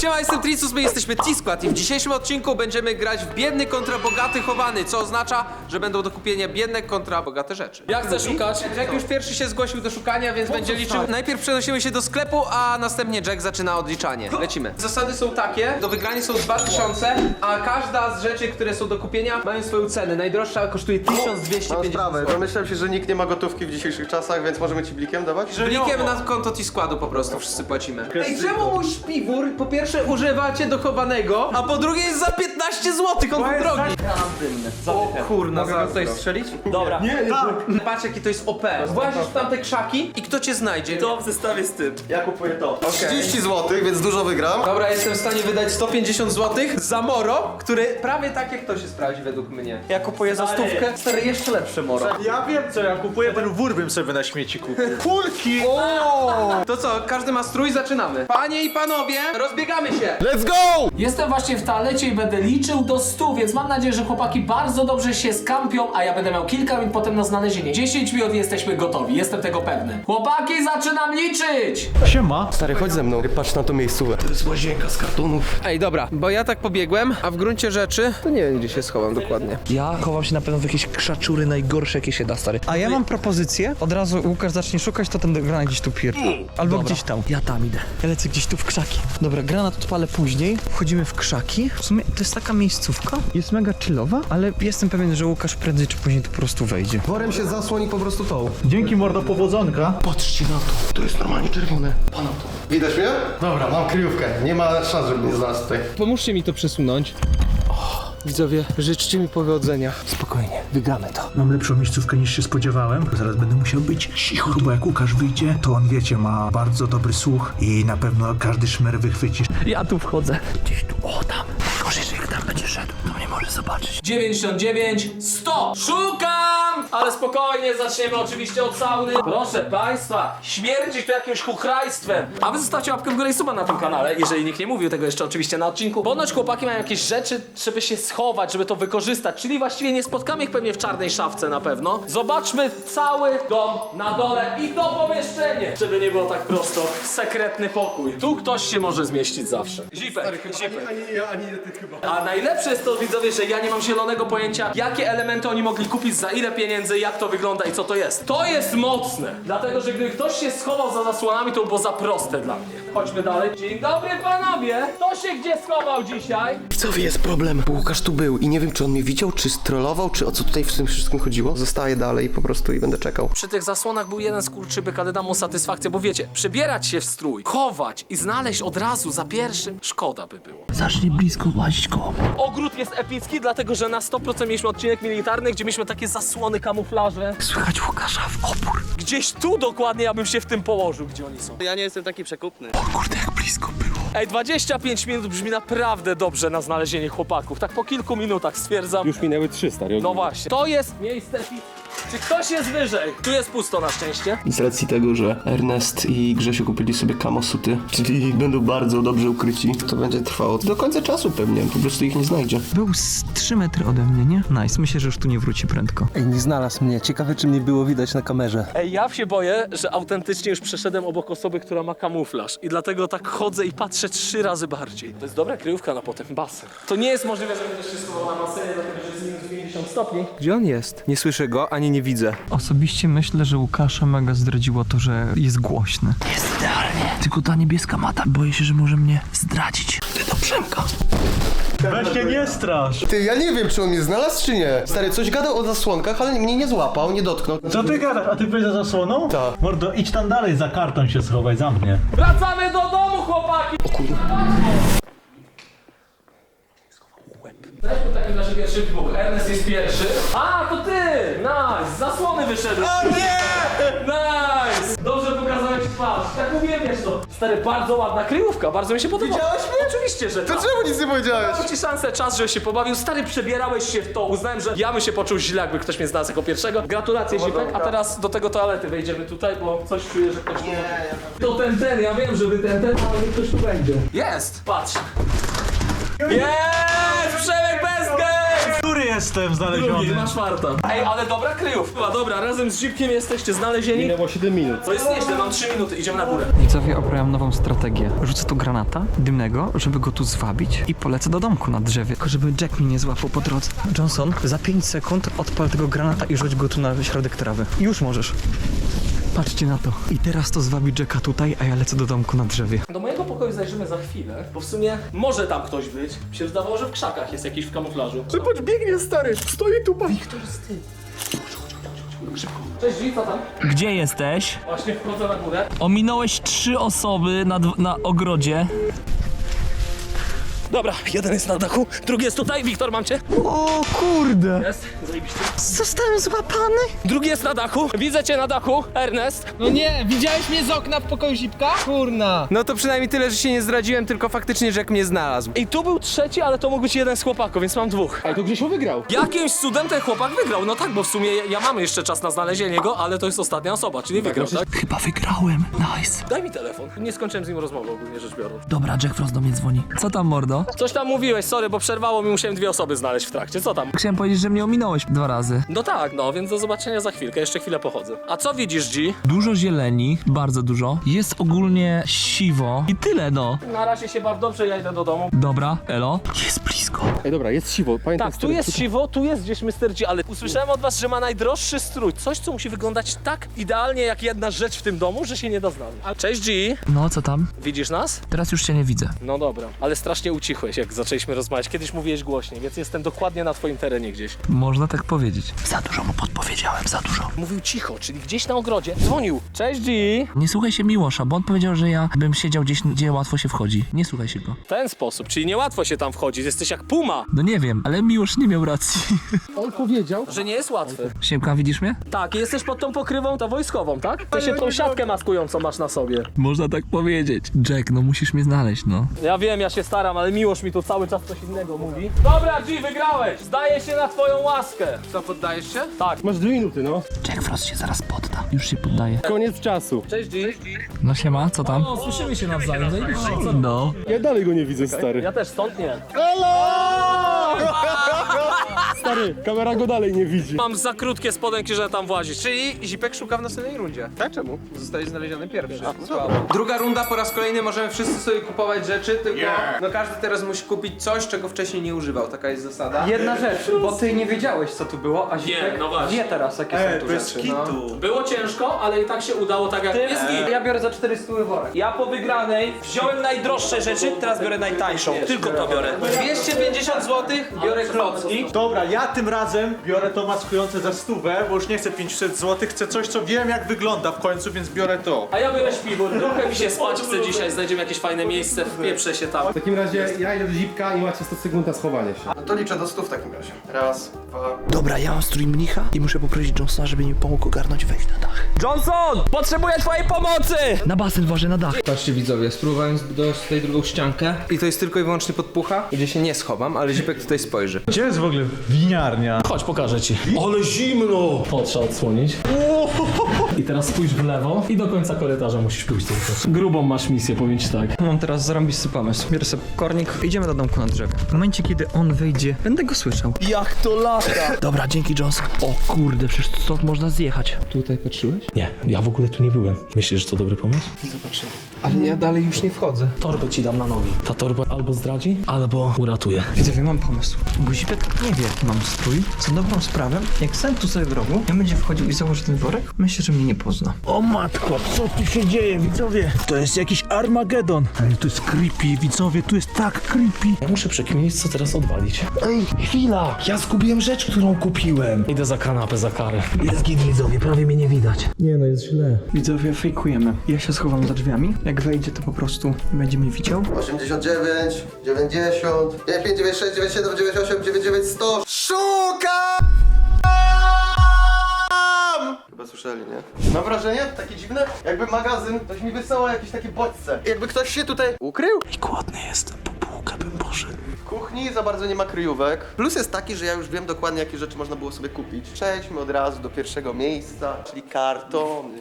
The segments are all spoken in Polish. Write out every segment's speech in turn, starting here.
Siema, jestem Tricus, my jesteśmy T-Squad i w dzisiejszym odcinku będziemy grać w biedny kontra bogaty chowany, co oznacza, że będą do kupienia biedne kontra bogate rzeczy. Ja chcę szukać. Jack już pierwszy się zgłosił do szukania, więc będzie liczył. Najpierw przenosimy się do sklepu, a następnie Jack zaczyna odliczanie. Lecimy. Zasady są takie, do wygrania są 2000, a każda z rzeczy, które są do kupienia mają swoją cenę. Najdroższa kosztuje Mam 1250 sprawę, zł. domyślam się, że nikt nie ma gotówki w dzisiejszych czasach, więc możemy ci blikiem dawać? Blikiem na konto T-Składu po prostu wszyscy płacimy. Ej, czemu mój śpiwór po pierwsze używacie do chowanego, a po drugie jest za 15 zł, on był drogi. O kurna, mogę tutaj strzelić? Dobra. Patrz jaki to jest OP. Włazisz w tamte krzaki i kto cię znajdzie? To w zestawie z tym. Ja kupuję to. 30 zł, więc dużo wygram. Dobra, jestem w stanie wydać 150 zł za moro, który prawie tak jak to się sprawdzi według mnie. Ja kupuję za stówkę. Stary, jeszcze lepsze moro. Ja wiem co ja kupuję, ten wór bym sobie na śmieci kupił. Kulki! To co, każdy ma strój, zaczynamy. Panie i panowie, rozbiegamy się. Let's go! Jestem właśnie w toalecie i będę liczył do 100, więc mam nadzieję, że chłopaki bardzo dobrze się skampią, a ja będę miał kilka minut potem na znalezienie. 10 minut i jesteśmy gotowi, jestem tego pewny. Chłopaki, zaczynam liczyć! Siema. Stary, chodź ze mną, patrz na to miejscówę. To jest łazienka z kartonów. Ej, dobra, bo ja tak pobiegłem, a w gruncie rzeczy to nie wiem, gdzie się schowam dokładnie. Ja chowam się na pewno w jakieś krzaczury najgorsze, jakie się da, stary. A ja mam propozycję. Od razu Łukasz zacznie szukać, to ten granat gdzieś tu pier... Albo gdzieś tam. Ja tam idę. Ja lecę gdzieś tu w krzaki. Dobra, granat odpalę później. Wchodzimy w krzaki. W sumie to jest taka miejscówka. Jest mega chillowa, ale jestem pewien, że Łukasz prędzej czy później tu po prostu wejdzie. Worem się zasłoni po prostu tą. Dzięki mordo powodzonka. Patrzcie na to, to jest normalnie czerwone. Pana to. Widać mnie? Dobra, mam kryjówkę. Nie ma szans, żeby mnie znalazł tutaj. Pomóżcie mi to przesunąć. Widzowie, życzcie mi powodzenia. Spokojnie, wygramy to. Mam lepszą miejscówkę niż się spodziewałem. Zaraz będę musiał być cicho, bo jak Łukasz wyjdzie, to on wiecie, ma bardzo dobry słuch i na pewno każdy szmer wychwyci. Ja tu wchodzę. Gdzieś tu, o tam. Tam będzie szedł, to mnie może zobaczyć. 99, 100! Szukam! Ale spokojnie, zaczniemy oczywiście od sauny. Proszę państwa, śmierdzi to jakimś chuchrajstwem. A wy zostawcie łapkę w górę i suba na tym kanale, jeżeli nikt nie mówił tego jeszcze oczywiście na odcinku. Ponoć chłopaki mają jakieś rzeczy, żeby się schować, żeby to wykorzystać, czyli właściwie nie spotkamy ich pewnie w czarnej szafce na pewno. Zobaczmy cały dom na dole i to pomieszczenie, żeby nie było tak prosto. Sekretny pokój. Tu ktoś się może zmieścić zawsze. Zipek, zipek. Ani ja, ani ty chyba. A najlepsze jest to, widzowie, że ja nie mam zielonego pojęcia, jakie elementy oni mogli kupić, za ile pieniędzy, jak to wygląda i co to jest. To jest mocne! Dlatego, że gdyby ktoś się schował za zasłonami, to by było za proste dla mnie. Chodźmy dalej. Dzień dobry panowie! Kto się gdzie schował dzisiaj? Widzowie, jest problem, bo Łukasz tu był i nie wiem, czy on mnie widział, czy strollował, czy o co tutaj w tym wszystkim chodziło. Zostaję dalej po prostu i będę czekał. Przy tych zasłonach był jeden skurczybyk, ale dam mu satysfakcję, bo wiecie, przebierać się w strój, chować i znaleźć od razu za pierwszym, szkoda by było. Zacznie blisko łazić koło Ogród jest epicki, dlatego że na 100% mieliśmy odcinek militarny, gdzie mieliśmy takie zasłony, kamuflaże. Słychać Łukasza w opór. Gdzieś tu dokładnie ja bym się w tym położył, gdzie oni są. Ja nie jestem taki przekupny. O kurde, jak blisko było. Ej, 25 minut brzmi naprawdę dobrze na znalezienie chłopaków. Tak po kilku minutach stwierdzam. Już minęły trzy, stary. No właśnie. To jest miejsce fit. Czy ktoś jest wyżej? Tu jest pusto na szczęście. Z racji tego, że Ernest i Grzesiu kupili sobie kamosuty, czyli będą bardzo dobrze ukryci, to będzie trwało do końca czasu pewnie, po prostu ich nie znajdzie. Był z 3 metry ode mnie, nie? Nice, myślę, że już tu nie wróci prędko. Ej, nie znalazł mnie. Ciekawe, czy mnie było widać na kamerze. Ej, ja się boję, że autentycznie już przeszedłem obok osoby, która ma kamuflaż. I dlatego tak chodzę i patrzę trzy razy bardziej. To jest dobra kryjówka na potem basen. To nie jest możliwe, żeby ktoś się schował na basenie, dlatego że jest minus 50 stopni. Gdzie on jest? Nie słyszę go, ani nie widzę. Osobiście myślę, że Łukasza mega zdradziło to, że jest głośny. Jest idealnie. Tylko ta niebieska mata. Boję się, że może mnie zdradzić. Ty do Przemka. Weź się nie strasz. Ty, ja nie wiem, czy on mnie znalazł, czy nie. Stary, coś gadał o zasłonkach, ale mnie nie złapał, nie dotknął. Co ty gadasz? A ty byłeś za zasłoną? Tak. Mordo, idź tam dalej, za karton się schowaj, za mnie. Wracamy do domu, chłopaki! O kurde. Weźmy takim razie pierwszy dwóch. Ernest jest pierwszy. A, to ty! Nice! Z zasłony wyszedłeś. O nie! Nice! Dobrze pokazałem ci twarz. Tak mówiłem, wiesz to. Stary, bardzo ładna kryjówka, bardzo mi się podoba. Widziałeś mnie? Oczywiście, że To tak. czemu nic nie powiedziałeś? Dałem ci szansę, czas, żebyś się pobawił. Stary, przebierałeś się w to. Uznałem, że ja bym się poczuł źle, jakby ktoś mnie znalazł jako pierwszego. Gratulacje, Zipek. A teraz do tego toalety wejdziemy tutaj, bo coś czuję, że ktoś tu... Nie, To ten, ten, ja wiem, że wy ten, ten, ale ktoś tu będzie. Jest! Patrz. Jest! Przemek? Jestem Drugi, znaleziony. masz farta. Ej, ale dobra kryjówka. Dobra, razem z Zipkiem jesteście znalezieni. Minęło 7 minut. To jest nieźle, mam 3 minuty, idziemy na górę. Widzowie, obrałem nową strategię. Rzucę tu granata dymnego, żeby go tu zwabić i polecę do domku na drzewie. Tylko żeby Jack mnie nie złapał po drodze. Johnson, za 5 sekund odpal tego granata i rzuć go tu na środek trawy. Już możesz. Patrzcie na to. I teraz to zwabi Jacka tutaj, a ja lecę do domku na drzewie. Do mojego pokoju zajrzymy za chwilę, bo w sumie może tam ktoś być. Mi się wydawało, że w krzakach jest jakiś w kamuflażu. Patrz, biegnie stary, stoi tu, pan. Cześć, G, co tam? Gdzie jesteś? Właśnie wchodzę na górę. Ominąłeś trzy osoby na, dw- na ogrodzie. Dobra, jeden jest na dachu, drugi jest tutaj. Wiktor, mam cię? O kurde! Jest, zajebiście. Zostałem złapany? Drugi jest na dachu, widzę cię na dachu, Ernest. No nie, widziałeś mnie z okna w pokoju Zipka? Kurna. No to przynajmniej tyle, że się nie zdradziłem, tylko faktycznie Jack mnie znalazł. I tu był trzeci, ale to mógł być jeden z chłopaków, więc mam dwóch. Ale to Grzesiu wygrał. Jakimś cudem ten chłopak wygrał. No tak, bo w sumie ja, ja mam jeszcze czas na znalezienie go, ale to jest ostatnia osoba, czyli wygrał, tak? Chyba wygrałem. Nice. Daj mi telefon. Nie skończyłem z nim rozmowy ogólnie rzecz biorąc. Dobra, Jack Frost do mnie dzwoni. Co tam, mordo? Coś tam mówiłeś, sorry, bo przerwało mi, musiałem dwie osoby znaleźć w trakcie. Co tam? Chciałem powiedzieć, że mnie ominąłeś dwa razy. No tak, no, więc do zobaczenia za chwilkę, jeszcze chwilę pochodzę. A co widzisz, G? Dużo zieleni, bardzo dużo. Jest ogólnie siwo i tyle, no. Na razie się baw dobrze, ja idę do domu. Dobra, elo. Jest blisko. Ej, dobra, jest siwo, pamiętam. Tak, tu jest siwo, tu jest gdzieś Mr. G, ale usłyszałem od was, że ma najdroższy strój. Coś, co musi wyglądać tak idealnie jak jedna rzecz w tym domu, że się nie da znaleźć. Cześć G, No, co tam? widzisz nas? Teraz już cię nie widzę. No dobra, ale strasznie ucichłeś, jak zaczęliśmy rozmawiać. Kiedyś mówiłeś głośniej, więc jestem dokładnie na twoim terenie gdzieś. Można tak powiedzieć. Za dużo mu podpowiedziałem, za dużo. Mówił cicho, czyli gdzieś na ogrodzie. Dzwonił. Cześć G. Nie słuchaj się Miłosza, bo on powiedział, że ja bym siedział gdzieś, gdzie łatwo się wchodzi. Nie słuchaj się go. W ten sposób, czyli niełatwo się tam wchodzi, jesteś jak puma. No nie wiem, ale Miłosz nie miał racji. On powiedział. Że nie jest łatwy. Siemka, widzisz mnie? Tak, jesteś pod tą pokrywą, tą wojskową, tak? To się tą siatkę maskującą masz na sobie. Można tak powiedzieć. Jack, no musisz mnie znaleźć, no. Ja wiem, ja się staram, ale miłość mi tu cały czas coś innego mówi. Dobra, G, wygrałeś! Zdaję się na twoją łaskę. Co, poddajesz się? Tak. Masz dwie minuty, no. Jack Frost się zaraz podda. Już się poddaje. Koniec czasu. Cześć G. No siema, co tam? O, słyszymy się nawzajem, zajebiście. No. Ja dalej go nie widzę, stary. Ja też stąd nie. Stary, kamera go dalej nie widzi. Mam za krótkie spodenki, że tam włazić. Czyli Zipek szuka w następnej rundzie. Tak? Czemu? Zostaje znaleziony pierwszy. Słabo. Druga runda po raz kolejny możemy wszyscy sobie kupować rzeczy, tylko no każdy teraz musi kupić coś, czego wcześniej nie używał. Taka jest zasada. Jedna rzecz, bo ty nie wiedziałeś co tu było, a Zipek no właśnie. wie teraz jakie Ej, są tu rzeczy. kitu. Było ciężko, ale i tak się udało tak jak jest git. Ja biorę za 400 worek. Ja po wygranej wziąłem najdroższe rzeczy, teraz biorę najtańszą. Tylko to biorę. 250 zł biorę klocki. Dobra, ja tym razem biorę to maskujące za stówę, bo już nie chcę 500 zł, chcę coś, co wiem jak wygląda w końcu, więc biorę to. A ja biorę śpiwór. Trochę mi się spać chce dzisiaj, znajdziemy jakieś fajne miejsce, wpieprzę się tam. W takim razie ja idę do zipka i macie 100 sekund na schowanie się. No to liczę do 100 w takim razie. Raz, dwa, Dobra, ja mam strój mnicha i muszę poprosić Johnsona, żeby mi pomógł ogarnąć wejść na dach. Johnson! Potrzebuję twojej pomocy! Na basen wożę na dach. Patrzcie widzowie, spróbowałem zbudować tutaj drugą ściankę. I to jest tylko i wyłącznie podpucha, gdzie się nie schowam, ale Zipek tutaj spojrzy. Gdzie jest w ogóle winiarnia? Chodź, pokażę ci. Ale zimno! To trzeba odsłonić. I teraz spójrz w lewo i do końca korytarza musisz pójść tylko. Grubą masz misję, powiem ci tak. Mam teraz zarąbisty pomysł. Biorę sobie kornik, idziemy do domku na drzewie. W momencie kiedy on wyjdzie, będę go słyszał. Jak to lata! Dobra, dzięki Johnson. O kurde, przecież stąd można zjechać. Tutaj patrzyłeś? Nie, ja w ogóle tu nie byłem. Myślisz, że to dobry pomysł? Ale ja dalej już nie wchodzę. Torbę ci dam na nogi. Ta torba albo zdradzi, albo uratuje. Widzowie, mam pomysł. Bo Zipek nie wie, mam strój. Co dobrą sprawę, jak sam tu sobie w rogu, ja będzie wchodził i założy ten worek, myślę, że mnie nie pozna. O matko, co tu się dzieje, widzowie? To jest jakiś Armagedon. Ej, to jest creepy, widzowie, tu jest tak creepy. Ja muszę przekminić, co teraz odwalić. Ej, chwila, ja zgubiłem rzecz, którą kupiłem. Idę za kanapę, za karę. Jest git, widzowie, prawie mnie nie widać. Nie no, jest źle. Widzowie, fejkujemy. Ja się schowam za drzwiami. Jak wejdzie, to po prostu będzie mnie widział. 89, 90, 95, 96, 97, 98, 99, 100. Szukam! Chyba słyszeli, nie? Mam wrażenie, takie dziwne, jakby magazyn, ktoś mi wysłał jakieś takie bodźce. Jakby ktoś się tutaj ukrył. I głodny jestem, po bułkę bym poszedł. W kuchni za bardzo nie ma kryjówek. Plus jest taki, że ja już wiem dokładnie, jakie rzeczy można było sobie kupić. Przejdźmy od razu do pierwszego miejsca, czyli kartony.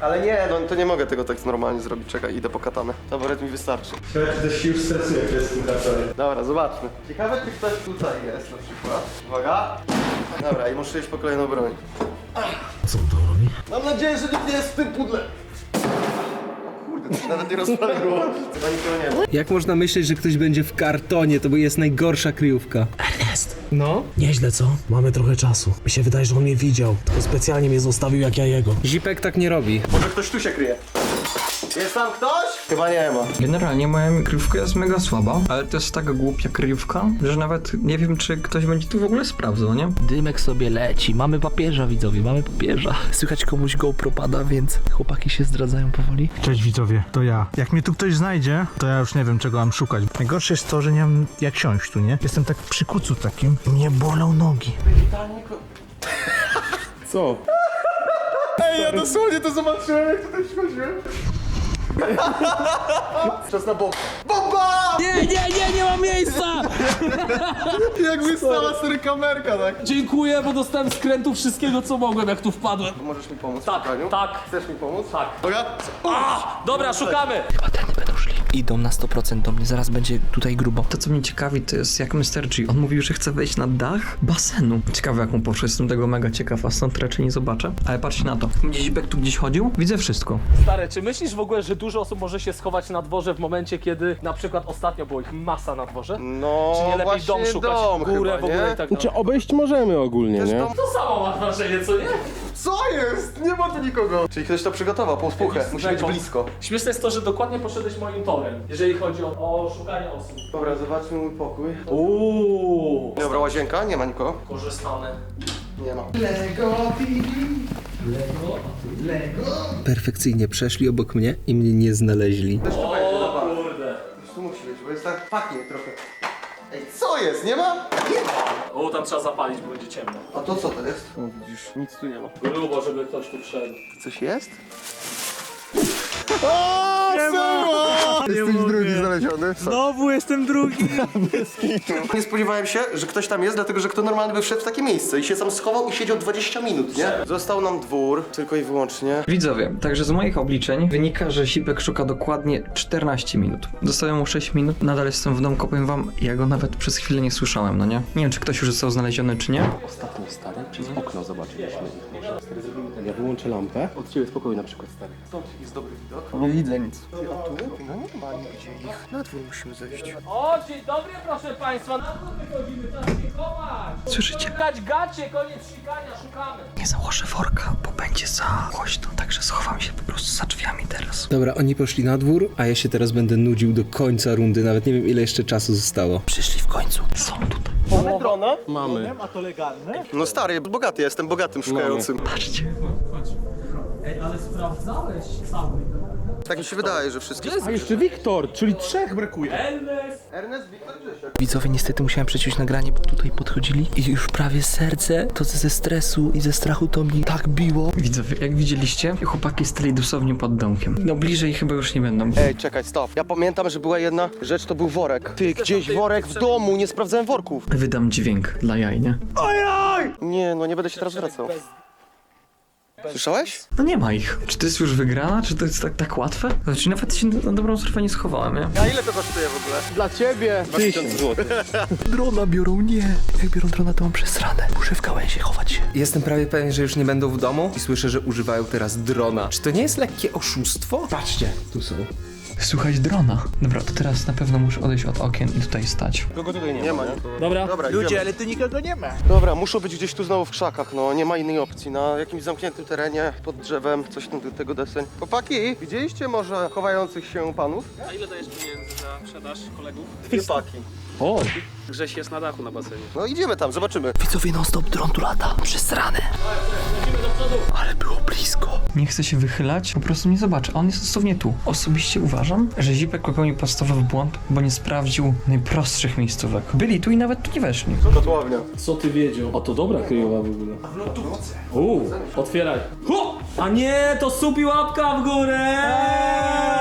Ale nie, no to nie mogę tego tak normalnie zrobić. Czekaj, idę po katanę. Taboret mi wystarczy. Ciekawe, czy też się już stresuje, w tym kartonie. Dobra, zobaczmy. Ciekawe, czy ktoś tutaj jest na przykład. Uwaga. Dobra, i muszę iść po kolejną broń. Co to robi? Mam nadzieję, że nikt nie jest w tym pudle. Nawet nie rozpaliło. Chyba nikogo nie ma. Jak można myśleć, że ktoś będzie w kartonie? To jest najgorsza kryjówka. No? Nieźle, co? Mamy trochę czasu. Mi się wydaje, że on mnie widział, tylko specjalnie mnie zostawił jak ja jego. Zipek tak nie robi. Może ktoś tu się kryje. Jest tam ktoś? Chyba nie ma. Generalnie moja kryjówka jest mega słaba, ale to jest tak głupia kryjówka, że nawet nie wiem, czy ktoś będzie tu w ogóle sprawdzał, nie? Dymek sobie leci. Mamy papieża, widzowie, mamy papieża. Słychać komuś GoPro pada, więc chłopaki się zdradzają powoli. Cześć widzowie, to ja. Jak mnie tu ktoś znajdzie, to ja już nie wiem czego mam szukać. Najgorsze jest to, że nie mam jak siąść tu, nie? Jestem tak przy kucu takim. Mnie bolą nogi. Ej, ja dosłownie to zobaczyłem, jak tutaj przychodziłem. Czas na bok. Bomba! Nie, nie, nie, nie ma miejsca! Jakby stała stary kamerka, tak? Dziękuję, bo dostałem skrętu wszystkiego, co mogłem, jak tu wpadłem. Możesz mi pomóc Tak, w szukaniu? tak. Chcesz mi pomóc? Tak. Dobra? Dobra, szukamy! Chyba będą szli. Idą na 100% do mnie, zaraz będzie tutaj grubo. To, co mnie ciekawi, to jest jak Mr. G. On mówił, że chce wejść na dach basenu. Ciekawe, jak mu poszło, jestem tego mega ciekaw, a stąd raczej nie zobaczę. Ale patrzcie na to. Będzie Zipek tu gdzieś chodził? Widzę wszystko. Stary, czy myślisz w ogóle, że dużo osób może się schować na dworze w momencie, kiedy na przykład ostatnio było ich masa na dworze? No, Czy nie lepiej właśnie dom szukać? dom Górę chyba, w ogóle nie? i tak dalej. obejść możemy ogólnie, nie? To samo masz wrażenie, co nie? Co jest? Nie ma tu nikogo. Czyli ktoś to przygotował, tą spuchę. Musi być blisko. Śmieszne jest to, że dokładnie poszedłeś moim torem, jeżeli chodzi o, o szukanie osób. Dobra, zobaczmy mój pokój. Uuu, Dobra, łazienka, nie ma nikogo. korzystane. Nie ma. Perfekcyjnie przeszli obok mnie i mnie nie znaleźli. Też tu O kurde. Już tu musi być, bo jest tak pachnie trochę. Ej, co jest? Nie ma? Nie ma. O, tam trzeba zapalić, bo będzie ciemno. A to co to jest? O, widzisz, nic tu nie ma. Grubo, żeby ktoś tu wszedł. Coś jest? O, Jesteś drugi znaleziony. Znowu jestem drugi! Nie spodziewałem się, że ktoś tam jest, dlatego że kto normalny by wszedł w takie miejsce i się tam schował i siedział 20 minut, nie? Został nam dwór, tylko i wyłącznie. Widzowie, także z moich obliczeń wynika, że Zipek szuka dokładnie 14 minut. Zostało mu 6 minut, nadal jestem w domku, powiem wam, ja go nawet przez chwilę nie słyszałem, no nie? Nie wiem, czy ktoś już został znaleziony, czy nie. Ostatnio, stary, przez okno zobaczyliśmy ich może. Ja wyłączę lampę. Od ciebie spokoju na przykład, stary. Stąd jest dobry widok. Nie widzę nic. A tu? No nie ma nigdzie ich. Na dwór musimy zejść. O, dzień dobry, proszę państwa. Na co wychodzimy? Czas się chować. Słyszycie? Szukać gacie, koniec sikania, szukamy. Nie założę worka, bo będzie za głośno, także schowam się po prostu za drzwiami teraz. Dobra, oni poszli na dwór, a ja się teraz będę nudził do końca rundy. Nawet nie wiem ile jeszcze czasu zostało. Przyszli w końcu. Są tutaj. Mamy drona? Mamy. A to legalne? No stary, bogaty jestem, bogatym szukającym. Patrzcie. Ej, ale sprawdzałeś cały. Tak mi się wydaje, że wszystkie... A jeszcze Wiktor, czyli trzech brakuje. Ernest. Ernest, Wiktor, Grzesiek. Widzowie, niestety musiałem przeciąć nagranie, bo tutaj podchodzili i już prawie serce, to ze stresu i ze strachu to mi tak biło. Widzowie, jak widzieliście, chłopaki stali dosłownie pod domkiem. No bliżej chyba już nie będą. Ej, czekaj, stop. Ja pamiętam, że była jedna rzecz, to był worek. Ty, gdzieś worek w domu, nie sprawdzałem worków. Wydam dźwięk dla jaj, nie? Nie, no nie będę się teraz wracał. Słyszałeś? No nie ma ich. Czy to jest już wygrana? Czy to jest tak, tak łatwe? Znaczy nawet się na dobrą sprawę nie schowałem, nie? A ile to kosztuje w ogóle? Dla ciebie. 1000 zł. Drona biorą, nie. Jak biorą drona, to mam przesrane. Muszę w gałęzie chować się. Jestem prawie pewien, że już nie będą w domu i słyszę, że używają teraz drona. Czy to nie jest lekkie oszustwo? Patrzcie, tu są. Słuchać drona. Dobra, to teraz na pewno muszę odejść od okien i tutaj stać. Kogo tutaj nie, ma, nie? Dobra. Dobra, Ludzie, idziemy. ale tu nikogo nie ma. Dobra, muszą być gdzieś tu znowu w krzakach, no nie ma innej opcji. Na jakimś zamkniętym terenie, pod drzewem, coś tam do tego deseń. Chłopaki, widzieliście może chowających się panów? A ile dajesz pieniędzy za sprzedaż kolegów? Dwie paki. O, Grześ jest na dachu na basenie. No idziemy tam, zobaczymy. Widzowie, non stop dron tu lata. Przesrane. Ale było blisko. Nie chcę się wychylać, po prostu nie zobaczę. A on jest dosłownie tu. Osobiście uważam, że Zipek popełnił podstawowy błąd, bo nie sprawdził najprostszych miejscówek. Byli tu i nawet tu nie weszli. Kotłownia. Co ty wiedział? O, to dobra kryjowa w ogóle. A w lodówce. Uuu, otwieraj. Hu! A nie, to supi łapka w górę! Ej,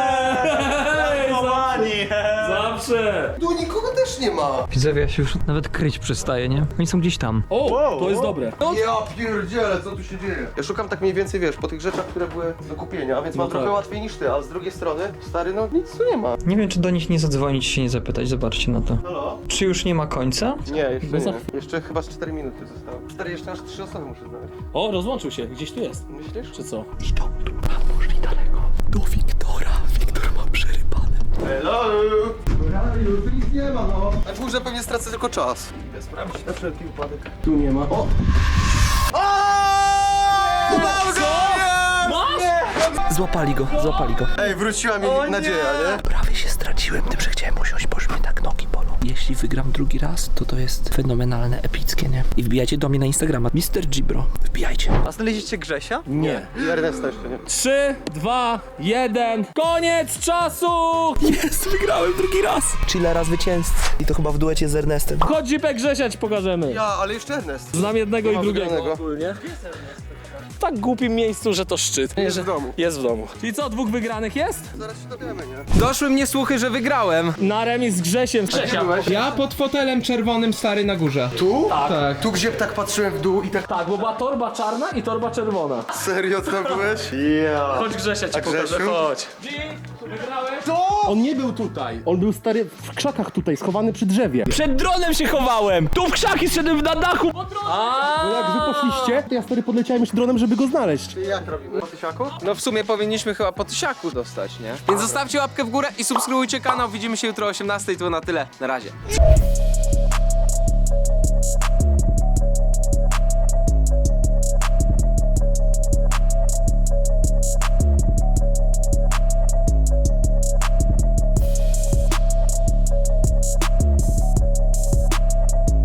Proszę! Tu nikogo też nie ma. Widzowie, ja się już nawet kryć przestaję, nie? Oni są gdzieś tam. O, to jest dobre. Ja pierdzielę, co tu się dzieje? Ja szukam tak mniej więcej, wiesz, po tych rzeczach, które były do kupienia, więc mam trochę łatwiej niż ty, ale z drugiej strony, stary, no nic tu nie ma. Nie wiem, czy do nich nie zadzwonić, się nie zapytać, zobaczcie na to. Halo? Czy już nie ma końca? Nie, jeszcze No nie. Jeszcze chyba z 4 minuty zostało. 4, jeszcze aż 3 osoby muszę znaleźć. O, rozłączył się, gdzieś tu jest. Myślisz? Czy co? Idą tu, a poszli daleko. Do Wiktora. Hello! Raju, tu nic nie ma, no. A może pewnie stracę tylko czas. Idę sprawdzić na wszelki wypadek. Tu nie ma. O! Złapali go, złapali go. Ej, wróciła mi nadzieja, nie? Prawie się straciłem tym, że chciałem usiąść, bo już mnie tak nogi. Jeśli wygram drugi raz, to to jest fenomenalne, epickie, nie? I wbijajcie do mnie na Instagrama. Mr. Gibro. Wbijajcie. A znaleźliście Grzesia? Nie. I Ernesta jeszcze nie. 3, 2, 1. Koniec czasu! Jest, wygrałem drugi raz. Chillera zwycięzcy. I to chyba w duecie z Ernestem. Chodź Zipek Grzesia ci pokażemy. Ja, ale jeszcze Ernest. Znam jednego i drugiego ogólnie. W tak głupim miejscu, że to szczyt. Jest w domu. Jest w domu. Czyli co, dwóch wygranych jest? Zaraz się dowiemy, nie? Doszły mnie słuchy, że wygrałem. Na remis z Grzesiem. Grzesia. Ja pod fotelem czerwonym stary na górze. Tu? Tak. Tu, gdzie tak patrzyłem w dół i tak... Tak, bo była torba czarna i torba czerwona. Serio, tam byłeś? Ja. Chodź Grzesia ci A pokażę, Grzesiu? chodź. On nie był tutaj. On był stary w krzakach tutaj, schowany przy drzewie. Przed dronem się chowałem! Tu w krzaki szedłem na dachu! No jak wy poszliście, to ja stary podleciałem już dronem, żeby go znaleźć. I jak robimy? Po tysiaku? No w sumie powinniśmy chyba po tysiaku dostać, nie? Więc zostawcie łapkę w górę i subskrybujcie kanał. Widzimy się jutro o 18. To na tyle. Na razie.